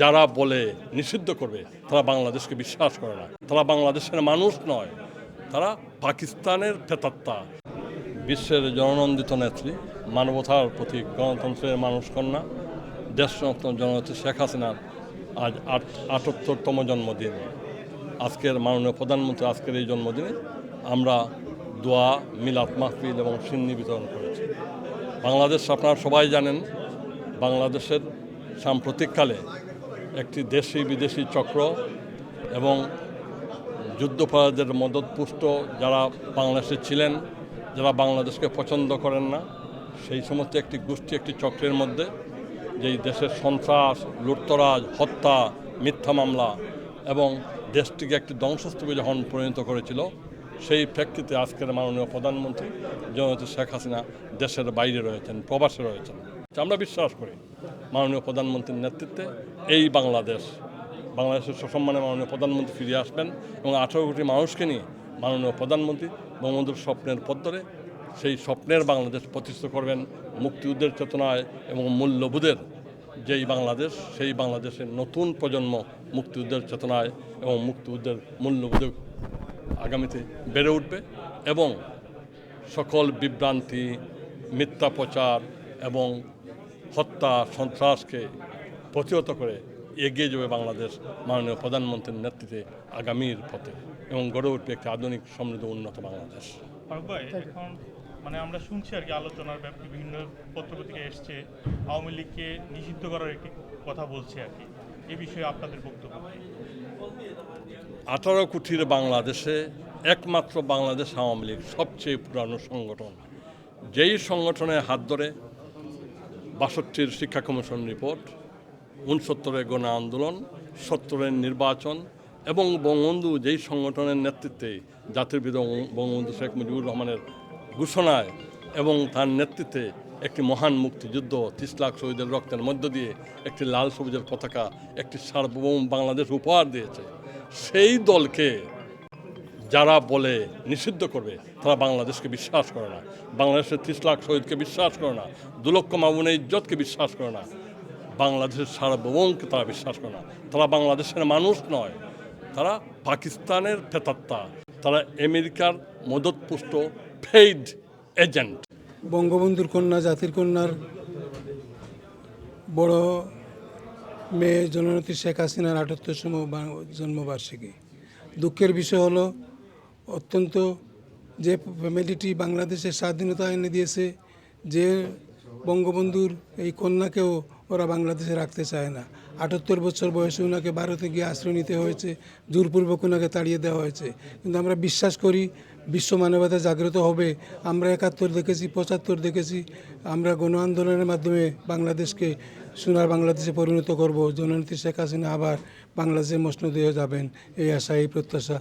যারা বলে নিষিদ্ধ করবে, তারা বাংলাদেশকে বিশ্বাস করে না। তারা বাংলাদেশের মানুষ নয়, তারা পাকিস্তানের প্রেতাত্মা বিশ্বের জননন্দিত নেত্রী, মানবতার প্রতীক গণতন্ত্রের মানুষ কন্যা, দেশরত্ন জননেত্রী শেখ হাসিনার আজ আট, আটাত্তরতম জন্মদিন। আজকের মাননীয় প্রধানমন্ত্রী আজকের এই জন্মদিনে আমরা দোয়া মিলাত মাহফিল এবং সিন্নি বিতরণ করেছি। বাংলাদেশ আপনারা সবাই জানেন, বাংলাদেশের সাম্প্রতিককালে একটি দেশি বিদেশি চক্র এবং যুদ্ধপরাধের মদতপুষ্ট যারা বাংলাদেশে ছিলেন, যারা বাংলাদেশকে পছন্দ করেন না, সেই সমস্ত একটি গোষ্ঠী, একটি চক্রের মধ্যে যেই দেশের সন্ত্রাস, লুটতরাজ, হত্যা, মিথ্যা মামলা এবং দেশটিকে একটি ধ্বংসস্তূপে যখন পরিণত করেছিল, সেই প্রেক্ষিতে আজকের মাননীয় প্রধানমন্ত্রী জননেত্রী শেখ হাসিনা দেশের বাইরে রয়েছেন, প্রবাসে রয়েছেন। আমরা বিশ্বাস করি মাননীয় প্রধানমন্ত্রীর নেতৃত্বে এই বাংলাদেশ, বাংলাদেশের সসম্মানে মাননীয় প্রধানমন্ত্রী ফিরে আসবেন এবং আঠারো কোটি মানুষকে নিয়ে মাননীয় প্রধানমন্ত্রী বঙ্গবন্ধুর স্বপ্নের পথ ধরে সেই স্বপ্নের বাংলাদেশ প্রতিষ্ঠা করবেন। মুক্তিযুদ্ধের চেতনায় এবং মূল্যবোধের যেই বাংলাদেশ, সেই বাংলাদেশের নতুন প্রজন্ম মুক্তিযুদ্ধের চেতনায় এবং মুক্তিযুদ্ধের মূল্যবোধে আগামীতে বেড়ে উঠবে এবং সকল বিভ্রান্তি, মিথ্যা প্রচার এবং হত্যা সন্ত্রাসকে প্রতিহত করে এগিয়ে যাবে বাংলাদেশ মাননীয় প্রধানমন্ত্রীর নেতৃত্বে আগামীর পথে এবং গড়ে উঠবে একটি আধুনিক সমৃদ্ধ উন্নত বাংলাদেশ। এখন মানে আমরা শুনছি আর কি আলোচনার ব্যাপারে বিভিন্ন পত্রপত্রিকা এসছে আওয়ামী লীগকে নিষিদ্ধ করার একটি কথা বলছে আর কি। এ বিষয়ে আপনাদের বক্তব্য? আঠারো কোটির বাংলাদেশে একমাত্র বাংলাদেশ আওয়ামী লীগ সবচেয়ে পুরানো সংগঠন। যেই সংগঠনের হাত ধরে বাষট্টির শিক্ষা কমিশন রিপোর্ট, উনসত্তরের গণ আন্দোলন, সত্তরের নির্বাচন এবং বঙ্গবন্ধু যেই সংগঠনের নেতৃত্বে জাতির পিতা বঙ্গবন্ধু শেখ মুজিবুর রহমানের ঘোষণায় এবং তার নেতৃত্বে একটি মহান মুক্তিযুদ্ধ, ত্রিশ লাখ শহীদের রক্তের মধ্য দিয়ে একটি লাল সবুজের পতাকা, একটি সার্বভৌম বাংলাদেশ উপহার দিয়েছে। সেই দলকে যারা বলে নিষিদ্ধ করবে, তারা বাংলাদেশকে বিশ্বাস করে না। বাংলাদেশের ত্রিশ লাখ শহীদকে বিশ্বাস করে না। দু লক্ষ মামুনের ইজ্জতকে বিশ্বাস করে না। বাংলাদেশের সার্বভৌমকে তারা বিশ্বাস করে না। তারা বাংলাদেশের মানুষ নয়। তারা পাকিস্তানের প্রেতাত্মা তারা আমেরিকার মদতপুষ্ট ফেইড এজেন্ট বঙ্গবন্ধুর কন্যা, জাতির কন্যার বড় মেয়ে জননেত্রী শেখ হাসিনার আটাত্তরতম জন্মবার্ষিকী। দুঃখের বিষয় হলো অত্যন্ত যে ফ্যামিলিটি বাংলাদেশের স্বাধীনতা এনে দিয়েছে, যে বঙ্গবন্ধুর এই কন্যাকেও ওরা বাংলাদেশে রাখতে চায় না। আটাত্তর বছর বয়সে ওনাকে ভারতে গিয়ে আশ্রয় নিতে হয়েছে, জোরপূর্বক ওনাকে তাড়িয়ে দেওয়া হয়েছে। কিন্তু আমরা বিশ্বাস করি, বিশ্ব মানবতা জাগ্রত হবে। আমরা একাত্তর দেখেছি, পঁচাত্তর দেখেছি। আমরা গণ আন্দোলনের মাধ্যমে বাংলাদেশকে, সোনার বাংলাদেশে পরিণত করব। জননেত্রী শেখ হাসিনা আবার বাংলাদেশে মসনদ হয়ে যাবেন, এই আশা, এই প্রত্যাশা।